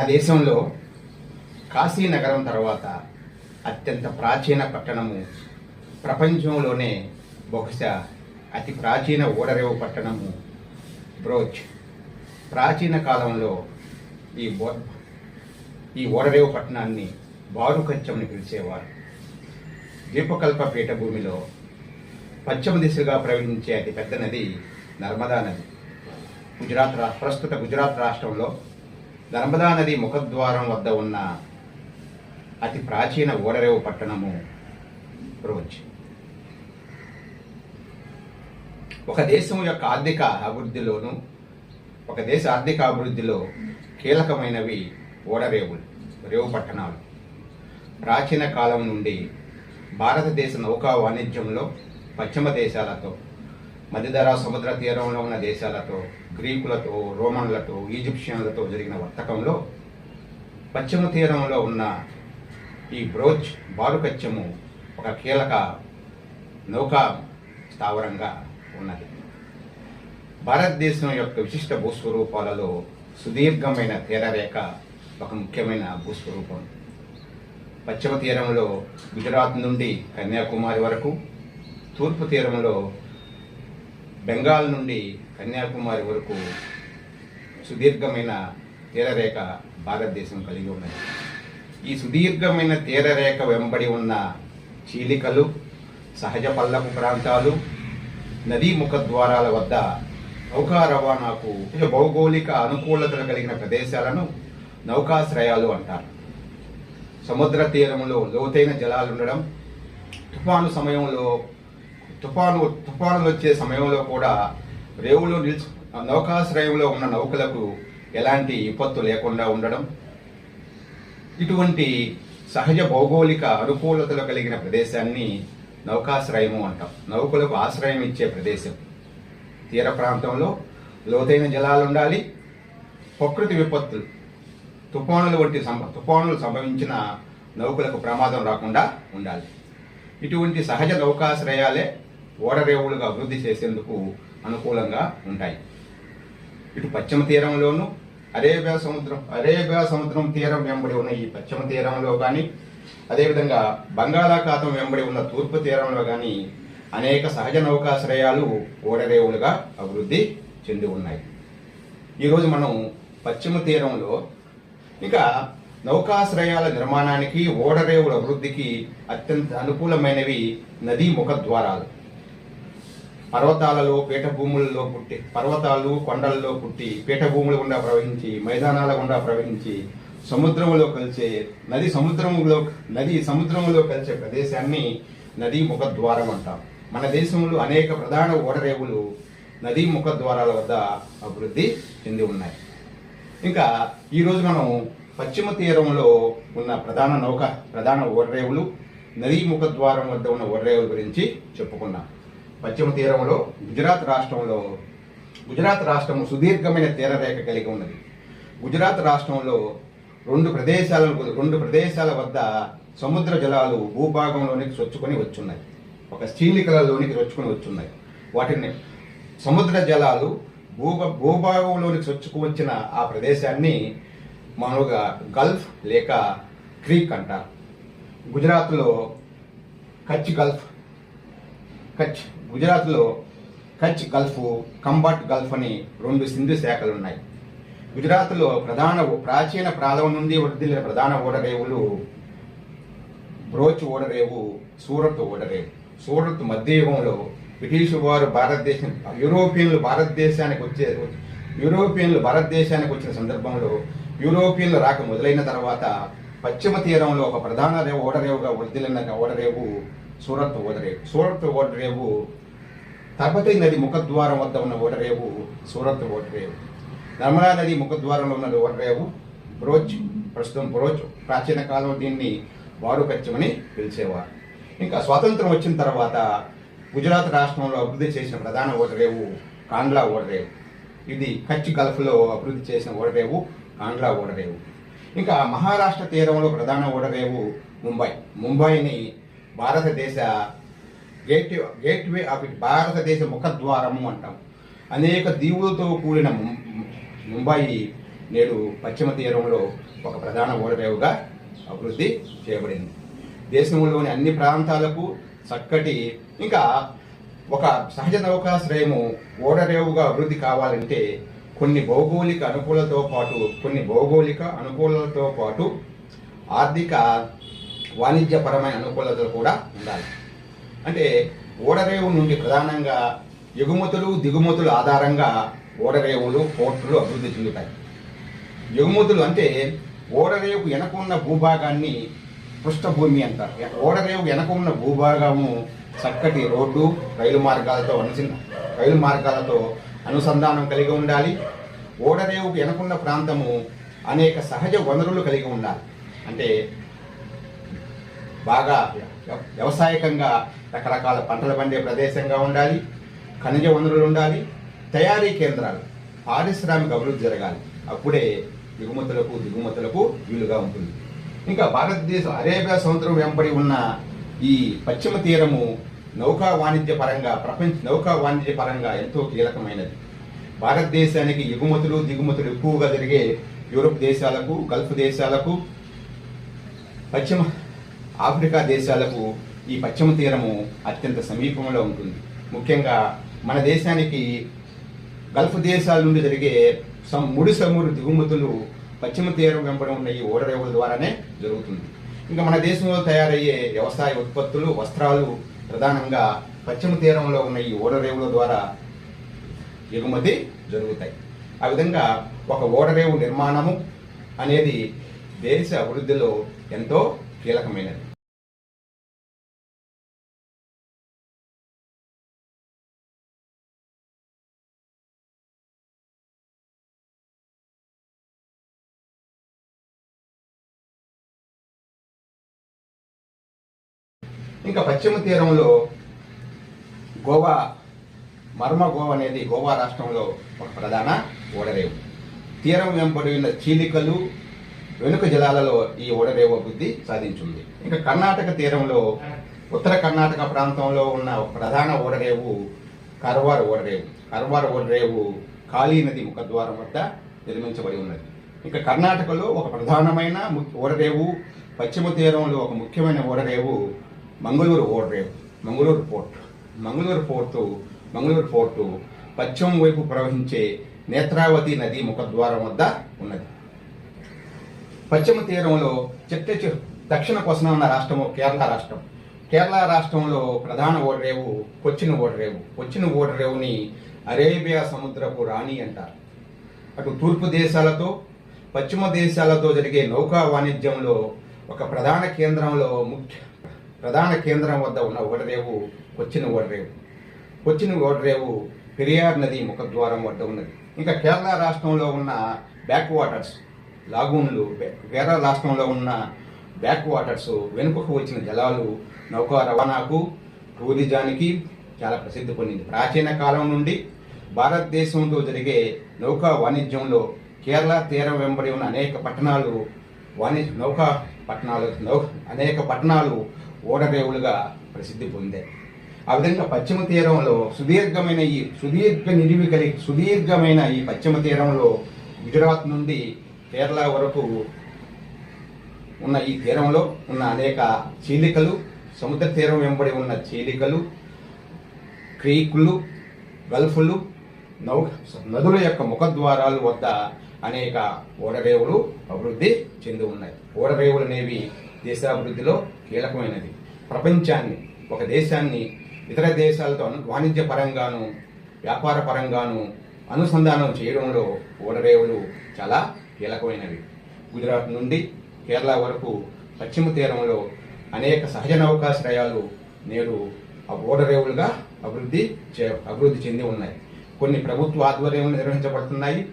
ఆ దేశంలో కాశీ నగరం తర్వాత అత్యంత ప్రాచీన పట్టణము ప్రపంచంలోనే బహుశా అతి ప్రాచీన ఓడరేవు పట్టణము బ్రోచ్. ప్రాచీన కాలంలో ఈ బో ఈ ఓడరేవు పట్టణాన్ని బారుకచ్చమని పిలిచేవారు. ద్వీపకల్ప పీఠభూమిలో పశ్చిమ దిశగా ప్రవహించే అతి పెద్ద నది నర్మదా నది. గుజరాత్ రా ప్రస్తుత గుజరాత్ రాష్ట్రంలో నర్మదా నది ముఖద్వారం వద్ద ఉన్న అతి ప్రాచీన ఓడరేవు పట్టణము రోజ్ ఒక దేశం యొక్క ఆర్థిక అభివృద్ధిలోను ఒక దేశ ఆర్థిక అభివృద్ధిలో కీలకమైనవి ఓడరేవులు రేవు పట్టణాలు. ప్రాచీన కాలం నుండి భారతదేశ నౌకా వాణిజ్యంలో పశ్చిమ దేశాలతో మధ్యధరా సముద్ర తీరంలో ఉన్న దేశాలతో గ్రీకులతో రోమన్లతో ఈజిప్షియన్లతో జరిగిన వర్తకంలో పశ్చిమ తీరంలో ఉన్న ఈ బ్రోచ్ బారుకత్యము ఒక కీలక నౌకా స్థావరంగా ఉన్నది. భారతదేశం యొక్క విశిష్ట భూస్వరూపాలలో సుదీర్ఘమైన తీరరేఖ ఒక ముఖ్యమైన భూస్వరూపం. పశ్చిమ తీరంలో గుజరాత్ నుండి కన్యాకుమారి వరకు తూర్పు తీరంలో బెంగాల్ నుండి కన్యాకుమారి వరకు సుదీర్ఘమైన తీరరేఖ భారతదేశం కలిగి ఉన్నది. ఈ సుదీర్ఘమైన తీరరేఖ వెంబడి ఉన్న చీలికలు సహజ పల్లపు ప్రాంతాలు నదీ ముఖద్వారాల వద్ద నౌకా రవాణాకు భౌగోళిక అనుకూలతలు కలిగిన ప్రదేశాలను నౌకాశ్రయాలు అంటారు. సముద్ర తీరంలో లోతైన జలాలు ఉండడం తుఫాను సమయంలో తుఫాను తుఫానులు వచ్చే సమయంలో కూడా రేవులో నిల్చు నౌకాశ్రయంలో ఉన్న నౌకలకు ఎలాంటి విపత్తు లేకుండా ఉండడం ఇటువంటి సహజ భౌగోళిక అనుకూలతలు కలిగిన ప్రదేశాన్ని నౌకాశ్రయము అంటాం. నౌకలకు ఆశ్రయం ఇచ్చే ప్రదేశం. తీర ప్రాంతంలో లోతైన జలాలు ఉండాలి. ప్రకృతి విపత్తులు తుఫానులు వంటి సంభ తుఫానులు సంభవించిన నౌకలకు ప్రమాదం రాకుండా ఉండాలి. ఇటువంటి సహజ నౌకాశ్రయాలే ఓడరేవులుగా అభివృద్ధి చేసేందుకు అనుకూలంగా ఉంటాయి. ఇటు పశ్చిమ తీరంలోను అరేబియా సముద్రం అరేబియా సముద్రం తీరం వెంబడి ఉన్న ఈ పశ్చిమ తీరంలో కానీ అదేవిధంగా బంగాళాఖాతం వెంబడి ఉన్న తూర్పు తీరంలో కానీ అనేక సహజ నౌకాశ్రయాలు ఓడరేవులుగా అభివృద్ధి చెంది ఉన్నాయి. ఈరోజు మనం పశ్చిమ తీరంలో ఇంకా నౌకాశ్రయాల నిర్మాణానికి ఓడరేవుల అభివృద్ధికి అత్యంత అనుకూలమైనవి నదీ ముఖద్వారాలు. పర్వతాలలో పీఠభూములలో పుట్టి పర్వతాలు కొండలలో పుట్టి పీఠభూముల గుండా ప్రవహించి మైదానాల గుండా ప్రవహించి సముద్రంలో కలిసే నది సముద్రములో నది సముద్రంలో కలిసే ప్రదేశాన్ని నదీ ముఖద్వారం అంటాం. మన దేశంలో అనేక ప్రధాన ఓడరేవులు నదీ ముఖద్వారాల వద్ద అభివృద్ధి చెంది ఉన్నాయి. ఇంకా ఈరోజు మనం పశ్చిమ తీరంలో ఉన్న ప్రధాన నౌక ప్రధాన ఓడరేవులు నదీ ముఖద్వారం వద్ద ఉన్న ఓడరేవుల గురించి చెప్పుకున్నాం. పశ్చిమ తీరంలో గుజరాత్ రాష్ట్రంలో గుజరాత్ రాష్ట్రము సుదీర్ఘమైన తీరరేఖ కలిగి ఉన్నది. గుజరాత్ రాష్ట్రంలో రెండు ప్రదేశాలను రెండు ప్రదేశాల వద్ద సముద్ర జలాలు భూభాగంలోనికి చొచ్చుకొని వచ్చున్నాయి. ఒక చీలికలలోనికి చొచ్చుకొని వచ్చున్నాయి. వాటిని సముద్ర జలాలు భూభ భూభాగంలోనికి చొచ్చుకు వచ్చిన ఆ ప్రదేశాన్ని మామూలుగా గల్ఫ్ లేక క్రీక్ అంటారు. గుజరాత్లో కచ్ గల్ఫ్ కచ్ గుజరాత్లో కచ్ గల్ఫ్ కంబాట్ గల్ఫ్ అని రెండు సింధు శాఖలు ఉన్నాయి గుజరాత్లో ప్రధాన ప్రాచీన ప్రాంతం నుండి వర్ధిల్లిన ప్రధాన ఓడరేవులు బ్రోచ్ ఓడరేవు సూరత్ ఓడరేవు సూరత్ మధ్యయుగంలో బ్రిటిష్ వారు భారతదేశం యూరోపియన్లు భారతదేశానికి వచ్చే యూరోపియన్లు భారతదేశానికి వచ్చిన సందర్భంలో యూరోపియన్లు రాక మొదలైన తర్వాత పశ్చిమ తీరంలో ఒక ప్రధాన రేవు ఓడరేవుగా వర్ధిల్లిన ఓడరేవు సూరత్ ఓడరేవు సూరత్ ఓడరేవు తర్పతి నది ముఖద్వారం వద్ద ఉన్న ఓడరేవు సూరత్ ఓడరేవు నర్మదా నది ముఖద్వారంలో ఉన్న ఓడరేవు బ్రోచ్ ప్రస్తుతం బ్రోచ్ ప్రాచీన కాలం దీన్ని వారుకత్యమని పిలిచేవారు. ఇంకా స్వాతంత్రం వచ్చిన తర్వాత గుజరాత్ రాష్ట్రంలో అభివృద్ధి చేసిన ప్రధాన ఓడరేవు కాండ్లా ఓడరేవు ఇది కచ్ గల్ఫ్లో అభివృద్ధి చేసిన ఓడరేవు కాండ్లా ఓడరేవు ఇంకా మహారాష్ట్ర తీరంలో ప్రధాన ఓడరేవు ముంబై. ముంబైని భారతదేశ గేట్ గేట్వే ఆఫ్ భారతదేశ ముఖద్వారము అంటాం. అనేక దీవులతో కూడిన ముం- ముంబై నేడు పశ్చిమ తీరంలో ఒక ప్రధాన ఓడరేవుగా అభివృద్ధి చేయబడింది. దేశంలోని అన్ని ప్రాంతాలకు చక్కటి ఇంకా ఒక సహజ నౌకాశ్రయము ఓడరేవుగా అభివృద్ధి కావాలంటే కొన్ని భౌగోళిక అనుకూలతో పాటు కొన్ని భౌగోళిక అనుకూలతో పాటు ఆర్థిక వాణిజ్యపరమైన అనుకూలతలు కూడా ఉండాలి. అంటే ఓడరేవు నుండి ప్రధానంగా ఎగుమతులు దిగుమతుల ఆధారంగా ఓడరేవులు పోర్టులు అభివృద్ధి చెందుతాయి. ఎగుమతులు అంటే ఓడరేవుకు వెనక ఉన్న భూభాగాన్ని పృష్ఠభూమి అంటారు. ఓడరేవు వెనక ఉన్న భూభాగము చక్కటి రోడ్డు రైలు మార్గాలతో అనుసి రైలు మార్గాలతో అనుసంధానం కలిగి ఉండాలి. ఓడరేవుకు వెనకున్న ప్రాంతము అనేక సహజ వనరులు కలిగి ఉండాలి. అంటే బాగా వ్యవసాయకంగా రకరకాల పంటలు పండే ప్రదేశంగా ఉండాలి ఖనిజ వనరులు ఉండాలి తయారీ కేంద్రాలు పారిశ్రామిక అభివృద్ధి జరగాలి. అప్పుడే ఎగుమతులకు దిగుమతులకు వీలుగా ఉంటుంది. ఇంకా భారతదేశం అరేబియా సముద్రం వెంబడి ఉన్న ఈ పశ్చిమ తీరము నౌకా వాణిజ్య పరంగా ప్రపంచ నౌకా వాణిజ్య పరంగా ఎంతో కీలకమైనది. భారతదేశానికి ఎగుమతులు దిగుమతులు ఎక్కువగా జరిగే యూరోప్ దేశాలకు గల్ఫ్ దేశాలకు పశ్చిమ ఆఫ్రికా దేశాలకు ఈ పశ్చిమ తీరము అత్యంత సమీపంలో ఉంటుంది. ముఖ్యంగా మన దేశానికి గల్ఫ్ దేశాల నుండి జరిగే సం ముడి సమురు దిగుమతులు పశ్చిమ తీరం వెంబడి ఉన్న ఈ ఓడరేవుల ద్వారానే జరుగుతుంది. ఇంకా మన దేశంలో తయారయ్యే వ్యవసాయ ఉత్పత్తులు వస్త్రాలు ప్రధానంగా పశ్చిమ తీరంలో ఉన్న ఈ ఓడరేవుల ద్వారా ఎగుమతి జరుగుతాయి. ఆ విధంగా ఒక ఓడరేవు నిర్మాణము అనేది దేశ అభివృద్ధిలో ఎంతో కీలకమైనది. ఇంకా పశ్చిమ తీరంలో గోవా మర్మ గోవా అనేది గోవా రాష్ట్రంలో ఒక ప్రధాన ఓడరేవు. తీరం వెంబడి ఉన్న చీలికలు వెనుక జలాలలో ఈ ఓడరేవు అభివృద్ధి సాధించింది. ఇంకా కర్ణాటక తీరంలో ఉత్తర కర్ణాటక ప్రాంతంలో ఉన్న ఒక ప్రధాన ఓడరేవు కర్వార్ ఓడరేవు. కర్వార్ ఓడరేవు కాళీ నది ముఖద్వారం వద్ద నిర్మించబడి ఉన్నది. ఇంకా కర్ణాటకలో ఒక ప్రధానమైన ము- ఓడరేవు పశ్చిమ తీరంలో ఒక ముఖ్యమైన ఓడరేవు మంగళూరు ఓడరేవు Mangaluru port. Mangaluru port Mangaluru port పశ్చిమ వైపు ప్రవహించే నేత్రావతి నది ముఖద్వారం వద్ద ఉన్నది. పశ్చిమ తీరంలో చిట్ట దక్షిణ కొసన ఉన్న రాష్ట్రము కేరళ రాష్ట్రం. కేరళ రాష్ట్రంలో ప్రధాన ఓడరేవు కొచ్చిన్ ఓడరేవు కొచ్చిన్ ఓడరేవుని అరేబియా సముద్రపు రాణి అంటారు. అటు తూర్పు దేశాలతో పశ్చిమ దేశాలతో జరిగే నౌకా వాణిజ్యంలో ఒక ప్రధాన కేంద్రంలో ముఖ్య ప్రధాన కేంద్రం వద్ద ఉన్న ఓడరేవు కొచ్చిన ఓడరేవు కొచ్చిన ఓడరేవు పెరియార్ నది ముఖద్వారం వద్ద ఉన్నది. ఇంకా కేరళ రాష్ట్రంలో ఉన్న బ్యాక్ వాటర్స్ లాగూన్లు కేరళ రాష్ట్రంలో ఉన్న బ్యాక్ వాటర్స్ వెనుకకు వచ్చిన జలాలు నౌకా రవాణాకు టూరిజానికి చాలా ప్రసిద్ధి పొందింది. ప్రాచీన కాలం నుండి భారతదేశంలో జరిగే నౌకా వాణిజ్యంలో కేరళ తీరం వెంబడి ఉన్న అనేక పట్టణాలు వాణిజ్య నౌకా పట్టణాలు నౌ అనేక పట్టణాలు ఓడరేవులుగా ప్రసిద్ధి పొందాయి. ఆ విధంగా పశ్చిమ తీరంలో సుదీర్ఘమైన ఈ సుదీర్ఘ నిడివి కలిగి సుదీర్ఘమైన ఈ పశ్చిమ తీరంలో గుజరాత్ నుండి కేరళ వరకు ఉన్న ఈ తీరంలో ఉన్న అనేక చీలికలు సముద్ర తీరం వెంబడి ఉన్న చీలికలు క్రీకులు గల్ఫ్లు నౌ నదుల యొక్క ముఖద్వారాలు వద్ద అనేక ఓడరేవులు అభివృద్ధి చెంది ఉన్నాయి. ఓడరేవులు అనేవి దేశాభివృద్ధిలో కీలకమైనది. ప్రపంచాన్ని ఒక దేశాన్ని ఇతర దేశాలతో వాణిజ్య పరంగాను వ్యాపార పరంగాను అనుసంధానం చేయడంలో ఓడరేవులు చాలా కీలకమైనవి. గుజరాత్ నుండి కేరళ వరకు పశ్చిమ తీరంలో అనేక సహజ నౌకాశ్రయాలు నేడు ఓడరేవులుగా అభివృద్ధి చే అభివృద్ధి చెంది ఉన్నాయి. కొన్ని ప్రభుత్వ ఆధ్వర్యంలో నిర్వహించబడుతున్నాయి.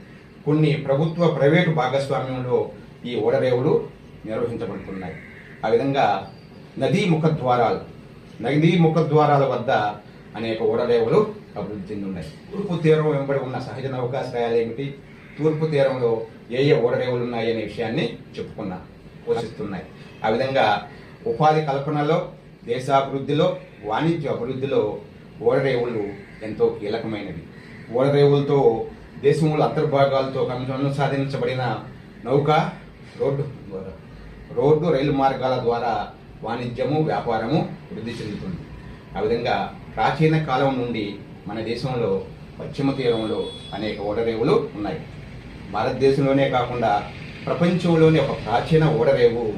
కొన్ని ప్రభుత్వ ప్రైవేటు భాగస్వామ్యంలో ఈ ఓడరేవులు నిర్వహించబడుతున్నాయి. ఆ విధంగా నదీ ముఖద్వారాలు నదీ ముఖద్వారాల వద్ద అనేక ఓడరేవులు అభివృద్ధి చెంది ఉన్నాయి తూర్పు తీరం వెంబడి ఉన్న సహజ నౌకాశ్రయాలు ఏమిటి? తూర్పు తీరంలో ఏ ఏ ఓడరేవులు ఉన్నాయి అనే విషయాన్ని చెప్పుకున్నా పోషిస్తున్నాయి. ఆ విధంగా ఉపాధి కల్పనలో దేశాభివృద్ధిలో వాణిజ్య అభివృద్ధిలో ఓడరేవులు ఎంతో కీలకమైనవి. ఓడరేవులతో దేశంలో అంతర్భాగాలతో అనుసాధించబడిన నౌక రోడ్డు రోడ్డు రైలు మార్గాల ద్వారా వాణిజ్యము వ్యాపారము వృద్ధి చెందుతుంది. ఆ విధంగా ప్రాచీన కాలం నుండి మన దేశంలో పశ్చిమ తీరంలో అనేక ఓడరేవులు ఉన్నాయి. భారతదేశంలోనే కాకుండా ప్రపంచంలోనే ఒక ప్రాచీన ఓడరేవు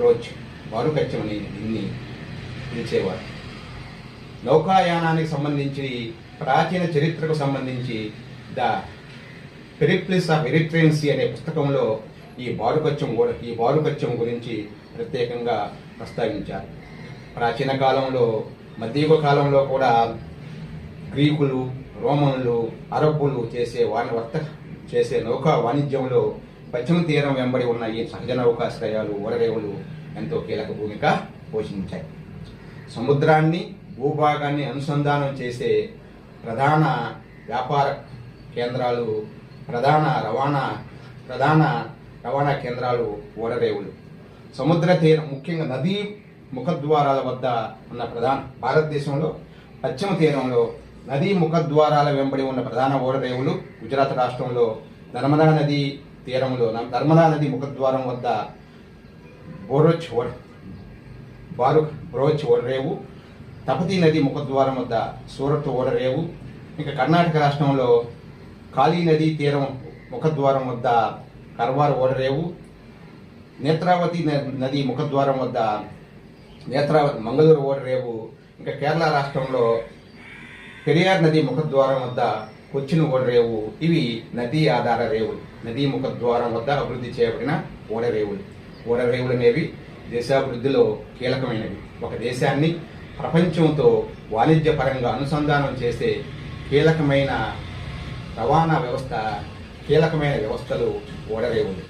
రోచ్ బారుకచ్చమని దీన్ని పిలిచేవారు. నౌకాయానానికి సంబంధించి ప్రాచీన చరిత్రకు సంబంధించి ద పెరిప్లిస్ ఆఫ్ ఎరిట్రెన్సీ అనే పుస్తకంలో ఈ బారుపత్యం కూడా ఈ బారుపత్యం గురించి ప్రత్యేకంగా ప్రస్తావించారు. ప్రాచీన కాలంలో మధ్యయుగ కాలంలో కూడా గ్రీకులు రోమన్లు అరబ్బులు చేసే వాణి వర్త చేసే నౌకా వాణిజ్యంలో పశ్చిమ తీరం వెంబడి ఉన్న ఈ సహజ నౌకాశ్రయాలు ఓడరేవులు ఎంతో కీలక భూమిక పోషించాయి. సముద్రాన్ని భూభాగాన్ని అనుసంధానం చేసే ప్రధాన వ్యాపార కేంద్రాలు ప్రధాన రవాణా ప్రధాన రవాణా కేంద్రాలు ఓడరేవులు సముద్ర తీరం ముఖ్యంగా నదీ ముఖద్వారాల వద్ద ఉన్న ప్రధాన భారతదేశంలో పశ్చిమ తీరంలో నదీ ముఖద్వారాల వెంబడి ఉన్న ప్రధాన ఓడరేవులు గుజరాత్ రాష్ట్రంలో నర్మదా నది తీరంలో నర్మదా నది ముఖద్వారం వద్ద బోరోచ్ ఓడ బారు బ్రోచ్ ఓడరేవు తపతి నది ముఖద్వారం వద్ద సూరత్ ఓడరేవు ఇంకా కర్ణాటక రాష్ట్రంలో కాళీ నది తీరం ముఖద్వారం వద్ద కర్వారు ఓడరేవు. నేత్రావతి న- నది ముఖద్వారం వద్ద నేత్రావతి మంగళూరు ఓడరేవు. ఇంకా కేరళ రాష్ట్రంలో పెరియార్ నది ముఖద్వారం వద్ద కొచ్చిన్ ఓడరేవు. ఇవి నదీ ఆధార రేవులు. నదీ ముఖద్వారం వద్ద అభివృద్ధి చేయబడిన ఓడరేవులు. ఓడరేవులు అనేవి దేశాభివృద్ధిలో కీలకమైనవి. ఒక దేశాన్ని ప్రపంచంతో వాణిజ్యపరంగా అనుసంధానం చేసే కీలకమైన రవాణా వ్యవస్థ కీలకమైన వ్యవస్థలు ఓడరేవులు